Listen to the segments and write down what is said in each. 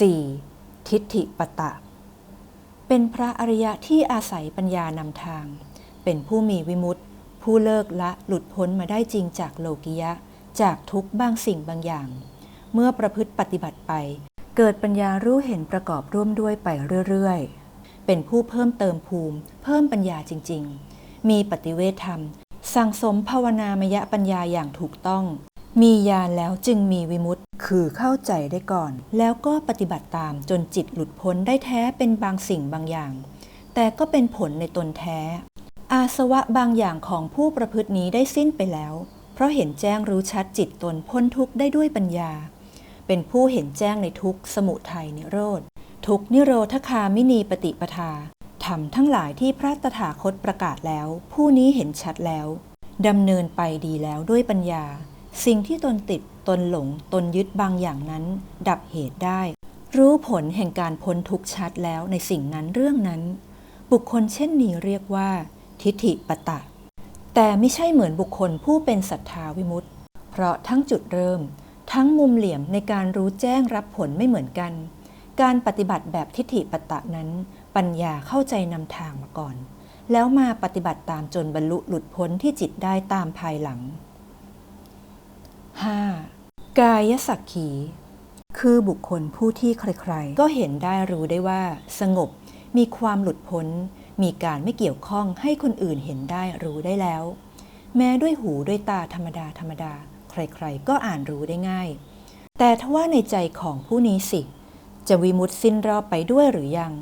4. ทิฏฐิปตะ เป็นพระอริยะที่อาศัยปัญญานำทาง เป็นผู้มีวิมุตติ ผู้เลิกละหลุดพ้นมาได้จริงจากโลกิยะ จากทุกบางสิ่งบางอย่าง เมื่อประพฤติปฏิบัติไป เกิดปัญญารู้เห็นประกอบร่วมด้วยไปเรื่อยๆ เป็นผู้เพิ่มเติมภูมิ เพิ่มปัญญาจริง ๆ มีปฏิเวทธรรม สั่งสมภาวนามยปัญญาอย่างถูกต้อง มีญาณแล้วจึงมีวิมุตติคือเข้าใจได้ก่อน แล้วก็ปฏิบัติตามจนจิตหลุดพ้นได้แท้เป็นบางสิ่งบางอย่าง แต่ก็เป็นผลในตนแท้ อาสวะบางอย่างของผู้ประพฤตินี้ได้สิ้นไปแล้ว เพราะเห็นแจ้งรู้ชัดจิตตนพ้นทุกข์ได้ด้วยปัญญา เป็นผู้เห็นแจ้งในทุกขสมุทัยนิโรธ ทุกนิโรธคามินีปฏิปทาธรรมทั้งหลายที่พระตถาคตประกาศแล้ว ผู้นี้เห็นชัดแล้วดำเนินไปดีแล้วด้วยปัญญา สิ่งที่ตนติดตนหลงตนยึดบางอย่างนั้น ดับเหตุได้ รู้ผลแห่งการพ้นทุกชัดแล้วในสิ่งนั้นเรื่องนั้น บุคคลเช่นนี้เรียกว่า ทิฏฐิปตะ แต่ไม่ใช่เหมือนบุคคลผู้เป็นศรัทธาวิมุตติเพราะทั้งจุดเริ่ม ทั้งมุมเหลี่ยมในการรู้แจ้งรับผลไม่เหมือนกัน การปฏิบัติแบบทิฏฐิปตะนั้น ปัญญาเข้าใจนำทางมาก่อน แล้วมาปฏิบัติตามจนบรรลุหลุดพ้นที่จิตได้ตามภายหลัง 5. กายสักขี คือบุคคลผู้ที่ใครๆ ก็เห็นได้รู้ได้ว่า สงบ มีความหลุดพ้น มีการไม่เกี่ยวข้องให้คนอื่นเห็นได้รู้ได้แล้ว แม้ด้วยหูด้วยตาธรรมดาธรรมดา ใครๆ ก็อ่านรู้ได้ง่าย แต่ทว่าในใจของผู้นี้สิ จะวิมุตสิ้นรอบไปด้วยหรือยัง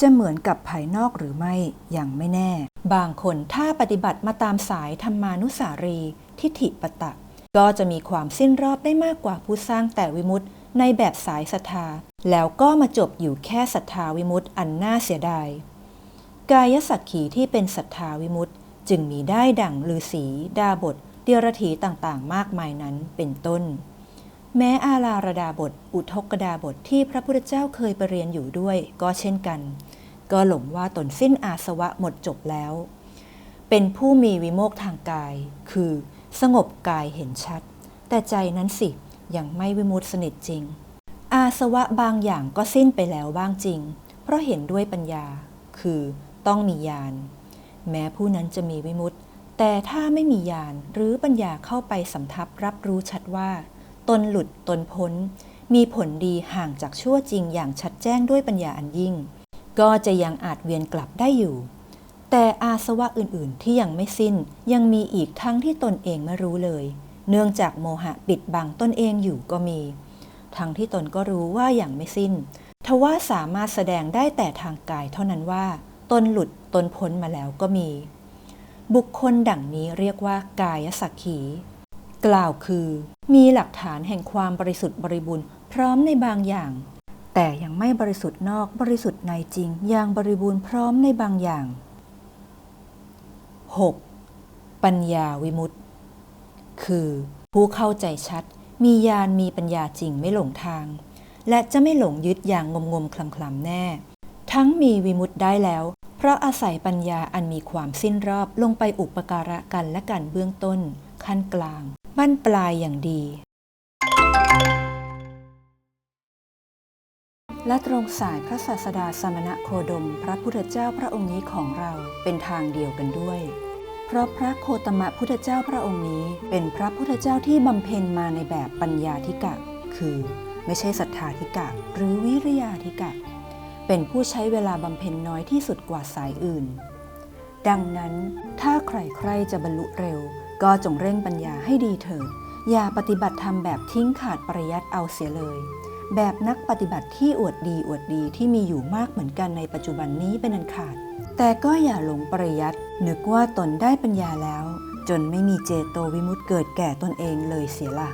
จะเหมือนกับภายนอกหรือไม่ ยังไม่แน่ บางคนถ้าปฏิบัติมาตามสายธรรมานุสารี ทิฏฐิปตะ ก็จะมีความสิ้นรอบได้มากกว่าผู้สร้างแต่วิมุตในแบบสายศรัทธา แล้วก็มาจบอยู่แค่ศรัทธาวิมุตอันน่าเสียดาย กายสักขีที่เป็นศรัทธาวิมุตจึงมีได้ดั่งลือสีดาบทเดียรถีต่างๆ มากมายนั้นเป็นต้น แม้อาลาระดาบท อุทกดาบทที่พระพุทธเจ้าเคยไปเรียนอยู่ด้วย ก็เช่นกัน ก็หลงว่าตนสิ้นอาสวะหมดจบแล้ว เป็นผู้มีวิโมกทางกาย คือ สงบกายเห็นชัด แต่ใจนั้นสิยังไม่วิมุตสนิทจริง อาสวะบางอย่างก็สิ้นไปแล้วบ้างจริง เพราะเห็นด้วยปัญญา คือต้องมีญาณ แม้ผู้นั้นจะมีวิมุตแต่ถ้าไม่มีญาณหรือปัญญาเข้าไปสำทับรับรู้ชัดว่า ตนหลุดตนพ้น มีผลดีห่างจากชั่วจริงอย่างชัดแจ้งด้วยปัญญาอันยิ่ง ก็จะยังอาจเวียนกลับได้อยู่ แต่อาสวะอื่นๆที่ยังไม่สิ้นยังมีอีกทั้งที่ตนเองไม่รู้เลย เนื่องจากโมหะปิดบังตนเองอยู่ก็มี ทั้งที่ตนก็รู้ว่าอย่างไม่สิ้น ทว่าสามารถแสดงได้แต่ทางกายเท่านั้นว่า ตนหลุดตนพ้นมาแล้วก็มี บุคคลดังนี้เรียกว่ากายสักขี กล่าวคือ มีหลักฐานแห่งความบริสุทธิ์บริบูรณ์พร้อมในบางอย่าง แต่ยังไม่บริสุทธิ์นอกบริสุทธิ์ในจริงอย่างบริบูรณ์พร้อมในบางอย่าง 6. ปัญญาวิมุตติคือผู้เข้าใจชัด มีญาณมีปัญญาจริงไม่หลงทาง และจะไม่หลงยึดอย่างงมงมคลำคลำแน่ ทั้งมีวิมุตติได้แล้ว เพราะอาศัยปัญญาอันมีความสิ้นรอบลงไปอุปการะกันและกันเบื้องต้น ขั้นกลางบั้นปลายอย่างดี และตรงสายพระศาสดาสมณะโคดม พระพุทธเจ้าพระองค์นี้ของเราเป็นทางเดียวกันด้วย เพราะพระโคตมะพุทธเจ้าพระองค์นี้ เป็นพระพุทธเจ้าที่บำเพ็ญมาในแบบปัญญาธิกะ คือไม่ใช่ศรัทธาธิกะ หรือวิริยาธิกะ เป็นผู้ใช้เวลาบำเพ็ญน้อยที่สุดกว่าสายอื่น ดังนั้นถ้าใครๆจะบรรลุเร็ว ก็จงเร่งปัญญาให้ดีเถิดอย่าปฏิบัติธรรมแบบทิ้งขาดปริยัติเอาเสียเลย แบบนักปฏิบัติที่อวดดีอวดดีที่มีอยู่มากเหมือนกันในปัจจุบันนี้เป็นอันขาด แต่ก็อย่าหลงปริยัติ นึกว่าตนได้ปัญญาแล้ว จนไม่มีเจโตวิมุตติเกิดแก่ตนเองเลยเสียละ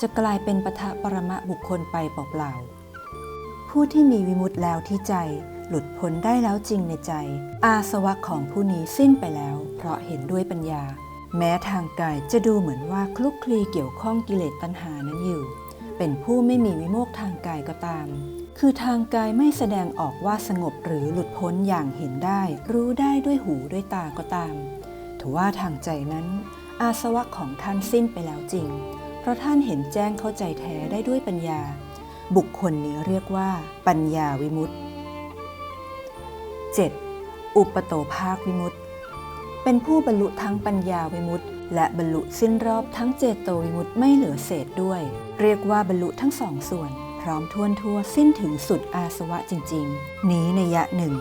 จะกลายเป็นปะทะปรมะบุคคลไปเปล่าๆผู้ที่มีวิมุตติแล้วที่ใจ หลุดพ้นได้แล้วจริงในใจ อาสวะของผู้นี้สิ้นไปแล้ว เพราะเห็นด้วยปัญญา แม้ทางกายจะดูเหมือนว่าคลุกคลีเกี่ยวข้องกิเลสตัณหานั้นอยู่ เป็นผู้ไม่มีวิโมกทางกายก็ตาม คือทางกายไม่แสดงออกว่าสงบหรือหลุดพ้นอย่างเห็นได้ รู้ได้ด้วยหูด้วยตาก็ตามทว่าทางใจนั้น อาสวะของท่านสิ้นไปแล้วจริง เพราะท่านเห็นแจ้งเข้าใจแท้ได้ด้วยปัญญา บุคคลนี้เรียกว่า ปัญญาวิมุตติ 7. อุปโตภาควิมุตติ เป็นผู้บรรลุทั้งปัญญาวิมุตติ และบรรลุสิ้นรอบทั้งเจโตวิมุตติไม่เหลือเศษด้วย เรียกว่าบรรลุทั้งสองส่วน พร้อมทวนทั่วสิ้นถึงสุดอาสวะจริง ๆ นี้ในยะหนึ่ง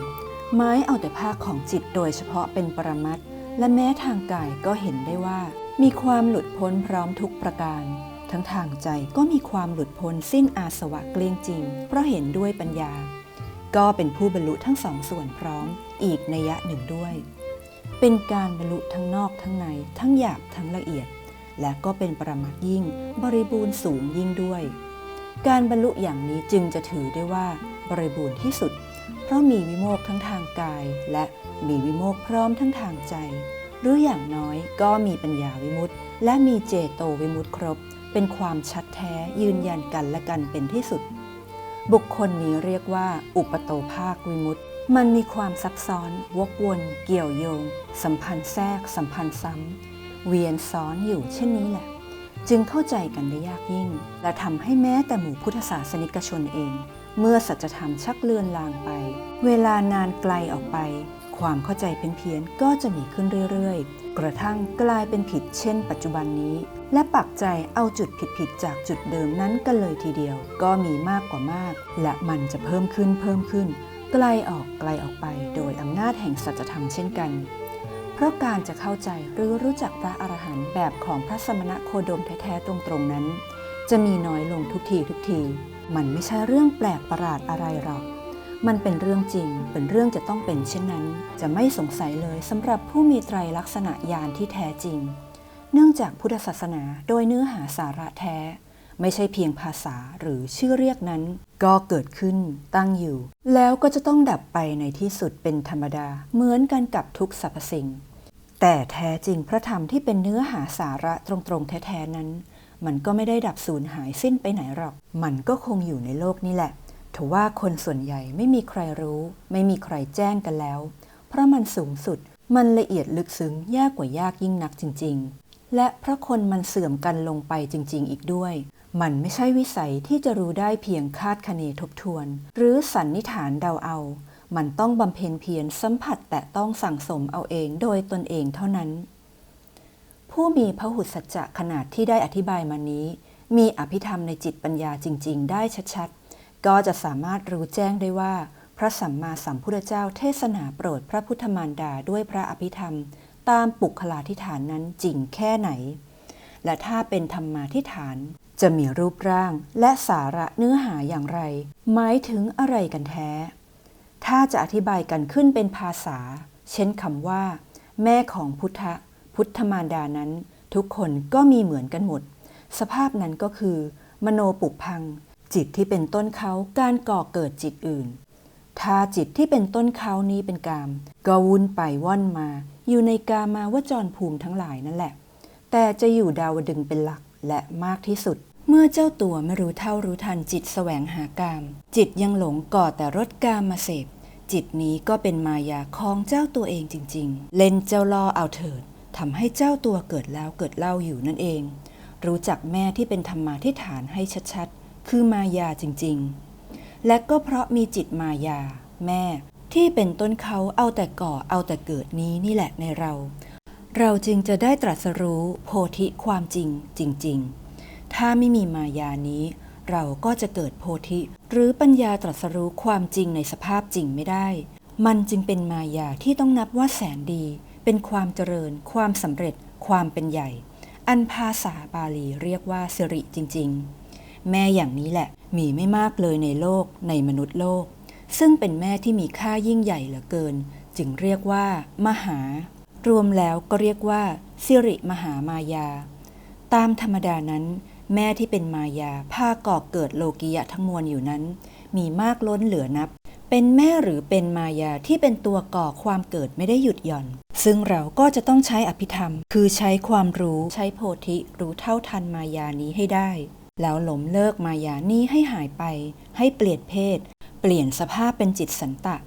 ไม้เอาแต่ภาคของจิตโดยเฉพาะเป็นปรมัตและแม้ทางกายก็เห็นได้ว่า มีความหลุดพ้นพร้อมทุกประการ ทั้งทางใจก็มีความหลุดพ้นสิ้นอาสวะเกลี้ยงจริง เพราะเห็นด้วยปัญญา ก็เป็นผู้บรรลุทั้งสองส่วนพร้อม อีกในยะหนึ่งด้วย เป็นการบรรลุทั้งนอกทั้งใน ทั้งหยาบทั้งละเอียด และก็เป็นปรมัตถ์ยิ่ง บริบูรณ์สูงยิ่งด้วย การบรรลุอย่างนี้จึงจะถือได้ว่าบริบูรณ์ที่สุด เพราะมีวิโมกข์ทั้งทางกาย และมีวิโมกข์พร้อมทั้งทางใจ หรืออย่างน้อยก็มีปัญญาวิมุตติและมีเจโตวิมุตติครบ เป็นความชัดแท้ยืนยันกันและกันเป็นที่สุด บุคคลนี้เรียกว่า อุปโตภาควิมุตติมันมีความซับซ้อน วกวน เกี่ยวโยง สัมพันธ์แทรก สัมพันธ์ซ้ำเวียนซ้อนอยู่เช่นนี้แหละ จึงเข้าใจกันได้ยากยิ่ง และทำให้แม้แต่หมู่พุทธศาสนิกชนเอง เมื่อสัจธรรมชักเลือนลางไป เวลานานไกลออกไป ความเข้าใจเป็นเพี้ยนๆก็จะมีขึ้นเรื่อยๆ กระทั่งกลายเป็นผิดเช่น ปัจจุบันนี้ และปักใจเอาจุดผิดๆจากจุดเดิมนั้นกันเลยทีเดียว ก็มีมากกว่ามาก และมันจะเพิ่มขึ้นเพิ่มขึ้น ไกลออกไกลออกไป โดยอำนาจแห่งสัจธรรมเช่นกัน ราะการจะเข้าใจหรือรู้จักพระอรหันต์แบบของพระสมณะโคดมแท้ๆตรงๆนั้น จะมีน้อยลงทุกทีทุกที มันไม่ใช่เรื่องแปลกประหลาดอะไรหรอก มันเป็นเรื่องจริง เป็นเรื่องจะต้องเป็นเช่นนั้น จะไม่สงสัยเลยสำหรับผู้มีไตรลักษณะญาณที่แท้จริง เนื่องจากพุทธศาสนาโดยเนื้อหาสาระแท้ ไม่ใช่เพียงภาษาหรือชื่อเรียกนั้น ก็เกิดขึ้นตั้งอยู่ แล้วก็จะต้องดับไปในที่สุดเป็นธรรมดา เหมือนกันกับทุกสรรพสิ่ง แต่แท้จริงพระธรรมที่เป็นเนื้อหาสาระตรงๆ แท้ๆนั้น มันก็ไม่ได้ดับสูญหายสิ้นไปไหนหรอก มันก็คงอยู่ในโลกนี้แหละทว่าคนส่วนใหญ่ไม่มีใครรู้ ไม่มีใครแจ้งกันแล้ว เพราะมันสูงสุด มันละเอียดลึกซึ้งยากกว่ายากยิ่งนักจริง ๆ และเพราะคนมันเสื่อมกันลงไปจริง ๆ อีกด้วย มันไม่ใช่วิสัยที่จะรู้ได้เพียงคาดคะเนทบทวน หรือสันนิษฐานเดาเอา มันต้องบำเพ็ญเพียรสัมผัสแต่ต้องสั่งสมเอาเองโดยตนเองเท่านั้น ผู้มีพหุสัจจะขนาดที่ได้อธิบายมานี้ มีอภิธรรมในจิตปัญญาจริง ๆ ได้ชัดๆ ก็จะสามารถรู้แจ้งได้ว่า พระสัมมาสัมพุทธเจ้าเทศนาโปรดพระพุทธมารดาด้วยพระอภิธรรม ตามปุคลาธิฐานนั้นจริงแค่ไหน และถ้าเป็นธรรมาธิฐานจะมีรูปร่างและสาระเนื้อหาอย่างไร หมายถึงอะไรกันแท้ ถ้าจะอธิบายกันขึ้นเป็นภาษา เช่นคำว่า แม่ของพุทธพุทธมารดานั้น ทุกคนก็มีเหมือนกันหมด สภาพนั้นก็คือ มโนปุพัง จิตที่เป็นต้นเขาการก่อเกิดจิตอื่น ถ้าจิตที่เป็นต้นเขานี้เป็นกาม ก็วุ่นไปว่อนมา อยู่ในกามาวจรภูมิทั้งหลายนั่นแหละ แต่จะอยู่ดาวดึงเป็นหลักและมากที่สุด เมื่อเจ้าตัวไม่รู้เท่ารู้ทันจิตแสวงหากาม จิตยังหลงก่อแต่รสกามมาเสพ จิตนี้ก็เป็นมายาของเจ้าตัวเองจริง ๆ เล่นเจ้าล่อเอาเถิดทำให้เจ้าตัวเกิดแล้วเกิดเล่าอยู่นั่นเอง รู้จักแม่ที่เป็นธรรมาทิฏฐานให้ชัดๆ คือมายาจริงๆ และก็เพราะมีจิตมายา แม่ที่เป็นต้นเขาเอาแต่ก่อเอาแต่เกิดนี้นี่แหละในเรา เราจึงจะได้ตรัสรู้โพธิความจริงจริง ๆ ถ้าไม่มีมายานี้ เราก็จะเกิดโพธิ หรือปัญญาตรัสรู้ความจริงในสภาพจริงไม่ได้ มันจึงเป็นมายาที่ต้องนับว่าแสนดี เป็นความเจริญ ความสำเร็จ ความเป็นใหญ่ อันภาษาบาลีเรียกว่าสิริจริง ๆ แม่อย่างนี้แหละมีไม่มากเลยในโลกในมนุษย์โลก ซึ่งเป็นแม่ที่มีค่ายิ่งใหญ่เหลือเกิน จึงเรียกว่า มหา รวมแล้วก็เรียกว่าสิริมหามายา ตามธรรมดานั้น แม่ที่เป็นมายาพาก่อเกิดโลกิยะทั้งมวลอยู่นั้น มีมากล้นเหลือนับ เป็นแม่หรือเป็นมายาที่เป็นตัวก่อความเกิดไม่ได้หยุดหย่อน ซึ่งเราก็จะต้องใช้อภิธรรม คือใช้ความรู้ใช้โพธิรู้เท่าทันมายานี้ให้ได้ แล้วหลมเลิกมายานี้ให้หายไป ให้เปลี่ยนเพศ เปลี่ยนสภาพเป็นจิตสันตะ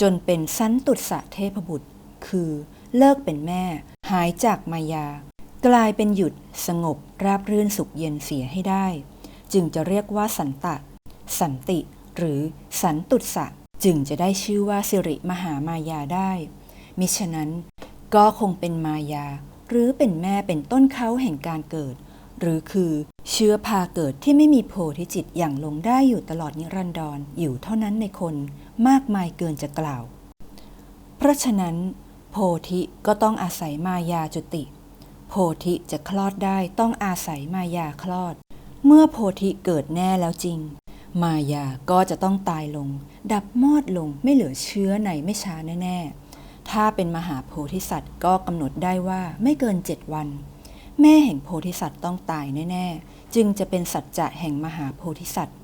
จนเป็นสันตุสะเทพบุตร คือเลิกเป็นแม่ หายจากมายา กลายเป็นหยุดสงบราบรื่นสุขเย็นเสียให้ได้ จึงจะเรียกว่าสันตะ สันติ หรือสันตุสะจึงจะได้ชื่อว่าสิริมหามายาได้ มิฉะนั้นก็คงเป็นมายา หรือเป็นแม่เป็นต้นเขาแห่งการเกิด หรือคือเชื้อพาเกิดที่ไม่มีโพธิจิตอย่างลงได้อยู่ตลอดนิรันดรอยู่เท่านั้นในคนมากมายเกินจะกล่าว เพราะฉะนั้น โพธิก็ต้องอาศัยมายาจุติ โพธิจะคลอดได้ต้องอาศัยมายาคลอด เมื่อโพธิเกิดแน่แล้วจริง มายาก็จะต้องตายลง ดับมอดลงไม่เหลือเชื้อในไม่ช้าแน่ ๆ ถ้าเป็นมหาโพธิสัตว์ก็กำหนดได้ว่าไม่เกินเจ็ดวัน แม่แห่งโพธิสัตว์ต้องตายแน่ ๆ จึงจะเป็นสัจจะแห่งมหาโพธิสัตว์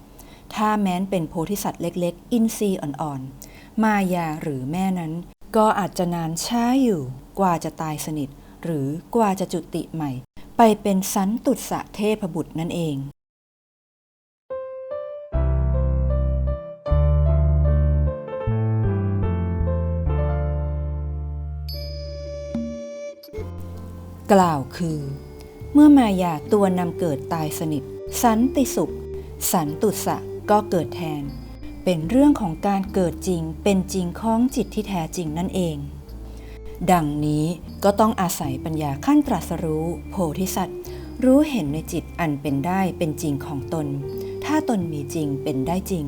ถ้าแม้นเป็นโพธิสัตว์เล็ก ๆ อินทรีย์อ่อนๆ มายาหรือแม่นั้น ก็อาจจะนานช้าอยู่กว่าจะตายสนิท หรือกว่าจะจุติใหม่ ไปเป็นสันตุสะเทพบุตรนั่นเองกล่าวคือ เมื่อมายาตัวนำเกิดตายสนิท สันติสุข สันตุสะก็เกิดแทน เป็นเรื่องของการเกิดจริงเป็นจริงของจิตที่แท้จริงนั่นเอง ดังนี้ก็ต้องอาศัยปัญญาขั้นตรัสรู้ โพธิสัตว์ รู้เห็นในจิตอันเป็นได้เป็นจริงของตน ถ้าตนมีจริงเป็นได้จริง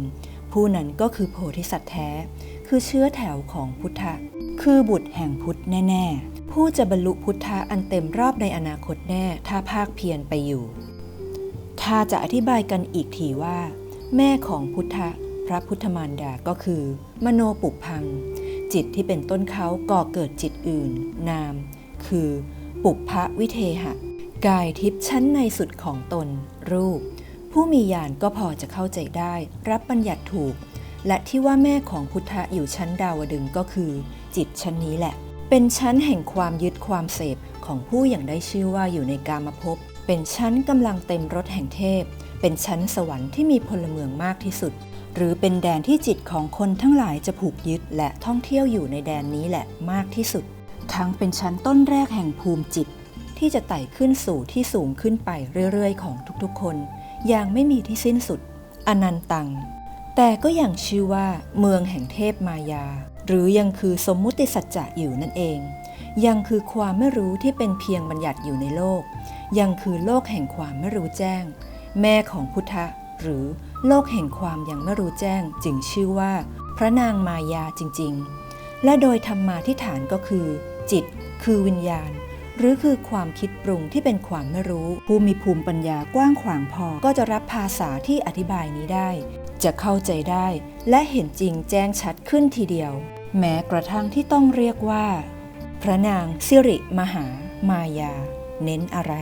ผู้นั้นก็คือโพธิสัตว์แท้ คือเชื้อแถวของพุทธะ คือบุตรแห่งพุทธแน่ ๆ ผู้จะบรรลุพุทธะอันเต็มรอบในอนาคตแน่ ถ้าภาคเพียรไปอยู่ ถ้าจะอธิบายกันอีกทีว่า แม่ของพุทธะพระพุทธมารดาก็คือ มโนปุพัง จิตที่เป็นต้นเขาก่อเกิดจิตอื่น นาม คือ ปุพพวิเทหะ กายทิพย์ชั้นในสุดของตน รูป ผู้มีญาณก็พอจะเข้าใจได้ รับบัญญัติถูก และที่ว่าแม่ของพุทธะอยู่ชั้นดาวดึงก็คือ จิตชั้นนี้แหละ เป็นชั้นแห่งความยึดความเสพของผู้อย่างได้ชื่อว่าอยู่ในกามภพเป็นชั้นกำลังเต็มรถแห่งเทพ เป็นชั้นสวรรค์ที่มีพลเมืองมากที่สุด หรือเป็นแดนที่จิตของคนทั้งหลายจะผูกยึดและท่องเที่ยวอยู่ในแดนนี้แหละมากที่สุด ทั้งเป็นชั้นต้นแรกแห่งภูมิจิต ที่จะไต่ขึ้นสู่ที่สูงขึ้นไปเรื่อยๆ ของทุกๆ คน อย่างไม่มีที่สิ้นสุด อนันตัง แต่ก็อยังชื่อว่าเมืองแห่งเทพมายา หรือยังคือสมมุติสัจจะอยู่นั่นเอง ยังคือความไม่รู้ที่เป็นเพียงบัญญัติอยู่ในโลก ยังคือโลกแห่งความไม่รู้แจ้ง แม่ของพุทธะ หรือโลกแห่งความยังไม่รู้แจ้งจึงชื่อว่า พระนางมายาจริง ๆ และโดยธรรมาทิฏฐานก็คือ จิต คือวิญญาณ หรือคือความคิดปรุงที่เป็นความไม่รู้ ผู้มีภูมิปัญญากว้างขวางพอก็จะรับภาษาที่อธิบายนี้ได้ จะเข้าใจได้ และเห็นจริงแจ้งชัดขึ้นทีเดียว แม้กระทั่งที่ต้องเรียกว่า พระนางสิริมหามายา เน้นอะไร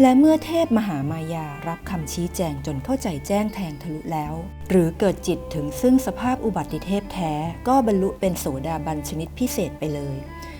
และเมื่อเทพมหามายารับคำชี้แจงจนเข้าใจแจ้งแทงทะลุแล้ว หรือเกิดจิตถึงซึ่งสภาพอุบัติเทพแท้ ก็บรรลุเป็นโสดาบันชนิดพิเศษไปเลย